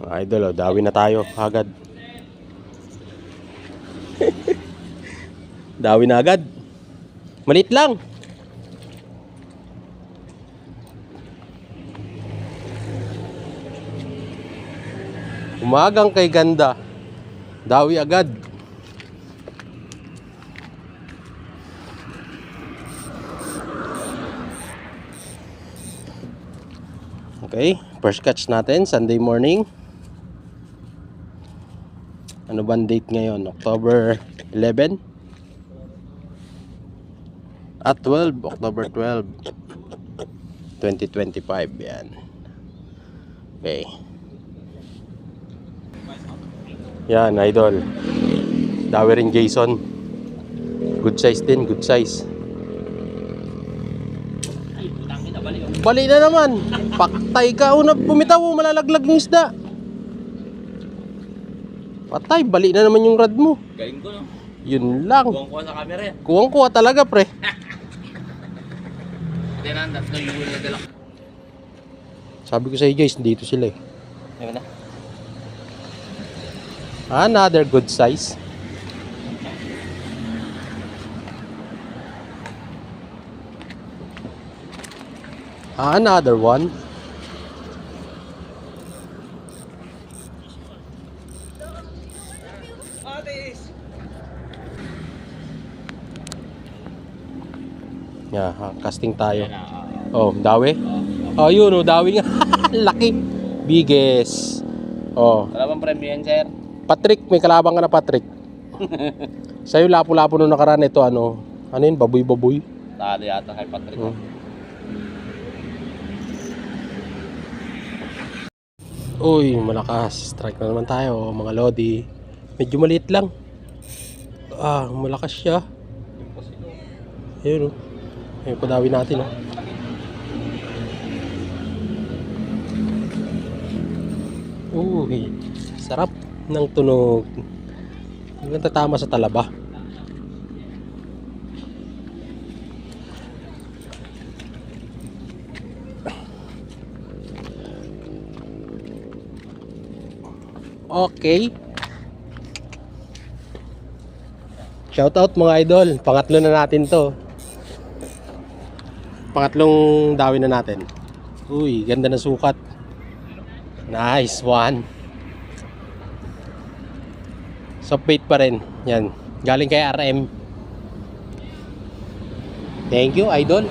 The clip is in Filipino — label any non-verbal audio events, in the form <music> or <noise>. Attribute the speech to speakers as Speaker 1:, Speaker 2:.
Speaker 1: Idol, oh, dawi na tayo agad. <laughs> dawi na agad. Malit lang. Umagang kay ganda. Dawi agad. Okay, first catch natin Sunday morning. Ano bang date ngayon? October 11? At 12, October 12. 2025 yan. Okay. Yan, idol. Dawi rin Jason. Good size din, good size. Bali na naman. Paktay ka. Una bumitaw, malalaglag yung isda. Patay, bali na naman yung rad mo.
Speaker 2: Galing ko, no?
Speaker 1: Yun lang.
Speaker 2: Kuwang-kuha sa camera yan.
Speaker 1: Kuwang-kuha talaga, pre. <laughs>
Speaker 2: Hindi na, yung na dala.
Speaker 1: Sabi ko sa iyo guys, dito sila eh.
Speaker 2: Diba na?
Speaker 1: Another good size. Another one. Yeah, ha, casting tayo.
Speaker 2: Na.
Speaker 1: Oh, dawi. Oh, yun, oh, dawi nga. <laughs> Laki. Biggest. Oh,
Speaker 2: Wala bang premyo yan, sir?
Speaker 1: Patrick, may kalabang ka na Patrick. <laughs> Sa'yo lapo-lapo nung nakaraan ito, ano, ano yun, baboy-baboy.
Speaker 2: Talo yata kay Patrick.
Speaker 1: Hmm. Uy, malakas. Strike na naman tayo, mga lodi. Medyo maliit lang. Ah, malakas siya. Ayun, oh. Ayun, padawi natin, oh. Uy, sarap ng tunog. Ang tatama sa talaba. Okay. Shout out mga idol. Pangatlo na natin to. Pangatlong dawi na natin. Uy, ganda ng sukat. Nice one. Soft bait pa rin. Yan. Galing kay RM. Thank you, idol.